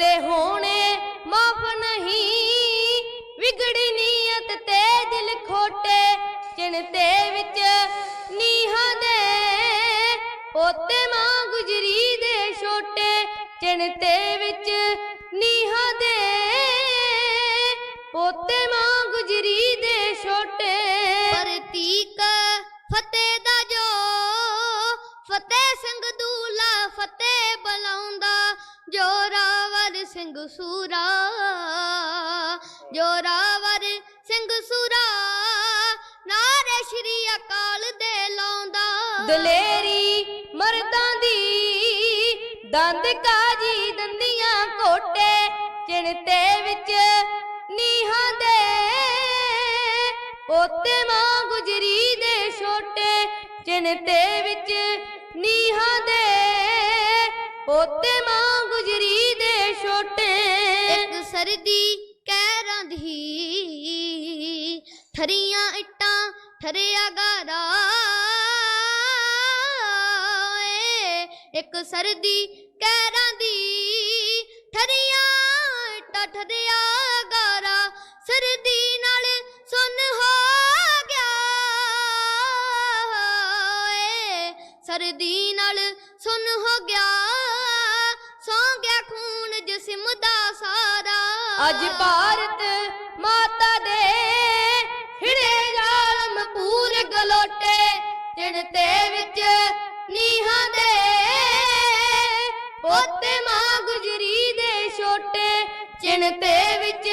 ਹੋਣੇ ਮਾਫ ਨਹੀਂ। ਵਿਗੜੀ ਨੀਅਤ ਤੇ ਦਿਲ ਖੋਟੇ ਚਿਣਤੇ ਵਿੱਚ ਨੀਹਾਂ ਦੇ। ਪੋਤੇ ਮਾਂ ਗੁਜਰੀ ਦੇ ਛੋਟੇ ਚਿਣਤੇ ਵਿੱਚ ਨੀਹਾਂ ਦੇ। ਪੋਤੇ ਮਾਂ ਗੁਜਰੀ ਦੇ ਛੋਟੇ। ਪ੍ਰਤੀਕ ਫਤਿਹ ਦਾ ਜੋ, ਫਤਿਹ ਸਿੰਘ ਦੂਲਾ, ਫਤਿਹ ਜੋ ਰਾ ਸਿੰਘ ਸੂਰਾ, ਜੋਰਾਵਰ ਸਿੰਘ ਸੂਰਾ, ਨਾਰੇ ਸ਼੍ਰੀ ਅਕਾਲ ਦੇ ਲਾਉਂਦਾ। ਦਲੇਰੀ ਮਰਦਾਂ ਦੀ ਦੰਦ ਕਾਜੀ ਦੰਦੀਆਂ ਕੋਟੇ ਚਿਣਤੇ ਵਿੱਚ ਨੀਹਾਂ ਦੇ। ਪੋਤੇ ਮਾਂ ਗੁਜਰੀ ਦੇ ਛੋਟੇ ਚਿਣਤੇ ਵਿੱਚ ਨੀਹਾਂ ਦੇ। ਪੋਤੇ ਮਾਂ ਗੁਜਰੀ ਛੋਟੇ। ਇੱਕ ਸਰਦੀ ਕਹਿਰਾਂ ਦੀ ਠਰੀਆਂ ਇੱਟਾਂ ਠਰਿਆ ਗਾਰਾ। ਏ, ਇੱਕ ਸਰਦੀ ਕਹਿਰਾਂ ਦੀ ਠਰੀਆਂ ਇੱਟਾਂ ਠਰਿਆ ਗਾਰਾ। ਸਰਦੀ ਨਾਲ ਸੁੰਨ ਹੋ ਗਿਆ। ਸਰਦੀ ਨਾਲ ਸੁੰਨ ਹੋ ਗਿਆ। ਸੌ ਗਿਆ ਅੱਜ ਭਾਰਤ ਮਾਤਾ ਦੇ ਹਿੜੇ ਜ਼ਾਲਮ ਪੂਰੇ ਗਲੋਟੇ ਚਿਣਤੇ ਵਿੱਚ ਨੀਹਾਂ ਦੇ। ਪੋਤੇ ਮਾਂ ਗੁਜਰੀ ਦੇ ਛੋਟੇ ਚਿਣਤੇ ਵਿੱਚ